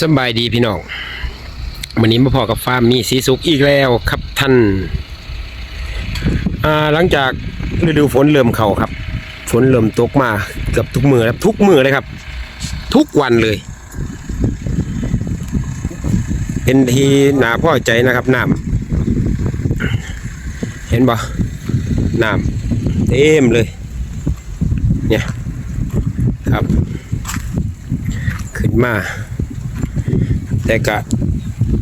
สบายดีพี่น้องวันนี้มาพอกับฟาร์มมีสีสุกอีกแล้วครับท่านาหลังจากฤดูฝนเริ่มเข้าครับ ฝนเริ่มตกมาเกือบทุกมือแล้วทุกมือเลยครับ ทุกวันเลย เป็นทีหนาพ่อใจนะครับน้ำเห็นบ่น้ำเต็มเลย เนี่ยครับ ขึ้นมา แต่ก็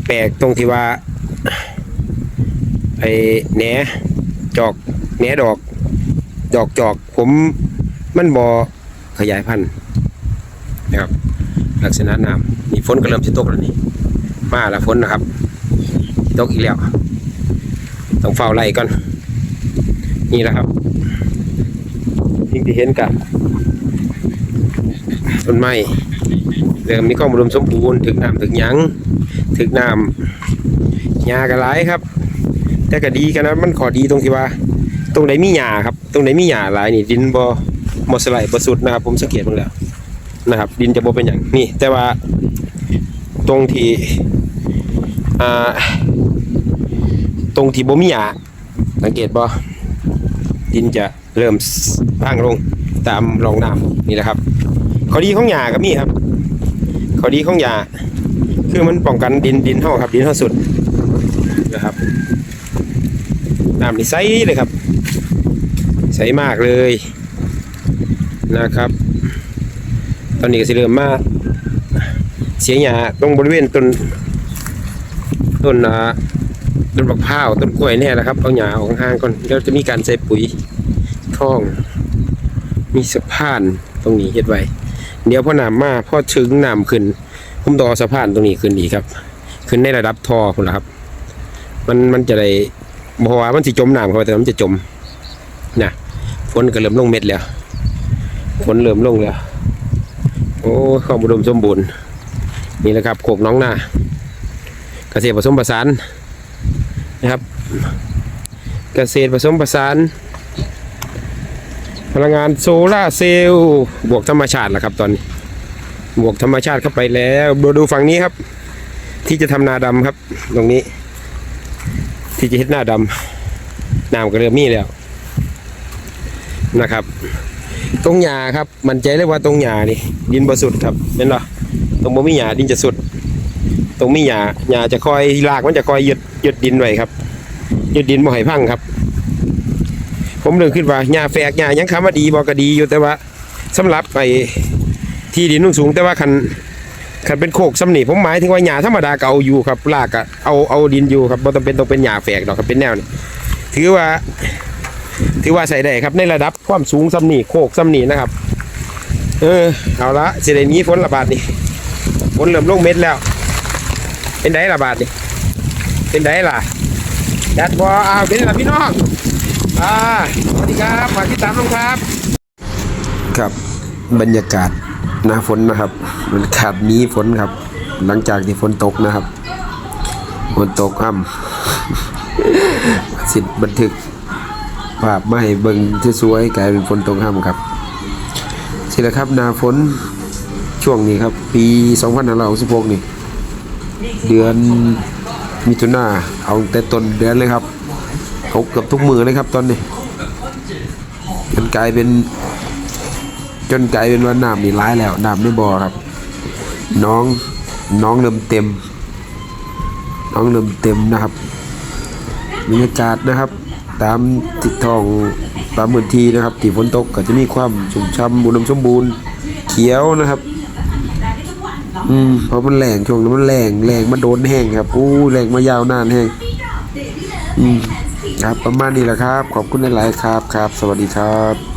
แปลกตรงที่ว่าไอ้แหนจอกแหนดอก ดอกจอกผมมันบอขยายพันธุ์นะครับ ลักษณะน้ำนี่ฝนก็เริ่มจะตกแล้วนี่มาล้วฝนนะครับตกอีกแล้ว ต้องเฝ้าไล่ก่อน นี่แหละครับสิ่งที่เห็นกับต้นไม้ เริ่มมีความอุดมสมบูรณ์ถึงน้ำถึงหยังถึงน้ำหญ้าก็หลายครับ แต่ก็ดีกันนะมันขอดีตรงที่ว่า ตรงไหนมีหญ้าครับ ตรงไหนมีหญ้าหลายนี่ดินบ่บ่สไลบ่สุดนะครับ ผมสังเกตเบิ่งแล้วนะครับ ดินจะบ่เป็นหยังนี่ แต่ว่าตรงที่อ่าตรงที่บ่มีหญ้าสังเกตบ่ดินจะเริ่มพังลงตามรองน้ำนี่แหละครับข้อดีของหญ้าก็มีครับ ข้อดีของยาคือมันป้องกันดินดินเท่าครับ ดินเท่าสุดนะครับน้ำนี่ใสเลยครับ ใสมากเลยนะครับ ตอนนี้ก็สิเริ่มมาเสียหญ้าตรงบริเวณต้นต้นอ่าต้นบักพร้าวต้นกล้วยเนี่ยนะครับเอาหญ้าออกห่างก่อนแล้วจะมีการใส่ปุ๋ยท่อง มีสะพานตรงนี้เฮ็ดไว้ เดี๋ยวพ่อน้ำมาพ่อถึงน้ำขึ้นผมต่อสะพานตรงนี้ขึ้นอีกครับ ขึ้นในระดับท่อคุณละครับ มันมันจะได้เพราะว่ามันสิจมน้ำเข้าไปแต่มันจะจมนะฝนก็เริ่มลงเม็ดแล้วฝนเริ่มลงแล้ว โอ้ความอุดมสมบูรณ์นี่แหละครับโขกน้องหน้าเกษตรผสมผสานนะครับ เกษตรผสมผสาน พลังงานโซล่าเซลล์บวกธรรมชาติแหละครับตอนนี้ บวกธรรมชาติเข้าไปแล้วดูดูฝั่งนี้ครับ ที่จะทำนาดำครับ ตรงนี้ ที่จะเฮ็ดหน้าดำน้ำก็เริ่มมีแล้วนะครับ ตรงหญ้าครับ มันใจเลยว่าตรงหญ้านี่ดินบริสุดครับเห็นหรอตรงบ่มีหญ้าดินจะสุด ตรงมีหญ้าหญ้าจะคอยรากมันจะคอยยึดยึดดินไว้ครับยึดดินบ่ให้พังครับ ผมเรื่งขึ้นว่าหญ้าแฝกหญ้ายังคำว่าดีบอกก็ดีอยู่แต่ว่าสำหรับไอ้ที่ดินนุ่งสูงแต่ว่าคันคันเป็นโคกสำนีผมหมายถึงว่าหญ้าธรรมดาก็เอาอยู่ครับรากก็เอาเอาดินอยู่ครับบ่จำเป็นต้องเป็นหญ้าแฝกดอกครับเป็นแนวนี้ถือว่า ถือว่าใส่ได้ครับในระดับความสูงสำนีโคกสำนีนะครับ เออเอาละสิได้หนี้ฝนระบาดนี่ฝนเริ่มลงเม็ดแล้ว เป็นไดระบาดนี่เป็นไดล่ะจัดบอเอาเป็นละพี่น้อง อ่าสวัสดีครับฝากติดตามน้องครับ ครับบรรยากาศหน้าฝนนะครับบรรยากาศนี้ฝนครับ หลังจากที่ฝนตกนะครับฝนตกอ้ำสิทธิ์บันทึกภาพมาให้เบิ่งที่สวยกลายเป็นฝนตกห้ำครับสิละครับหนาฝนช่วงนี้ครับ ปี2566นี่ เดือนมิถุนาเอาแต่ต้นเดือนเลยครับ ตกเกือบทุกมือเลยครับตอนนี้จนกลายเป็นจนกลายเป็นว่าน้ำนี่ร้ายแล้วน้ำไม่บ่อครับ น้องน้องเริ่มเต็ม น้องเริ่มเต็มนะครับบรรยากาศนะครับ ตามทิศทองตามพื้นที่นะครับที่ฝนตกก็จะมีความชุ่มช่ำอุดมสมบูรณ์เขียวนะครับ อืมเพราะมันแรงช่วงนั้นมันแรงแรงมันโดนแห้งครับอู้แรงมายาวนานแห้งอืม ครับประมาณนี้แหละครับ ขอบคุณหลายๆครับครับ สวัสดีครับ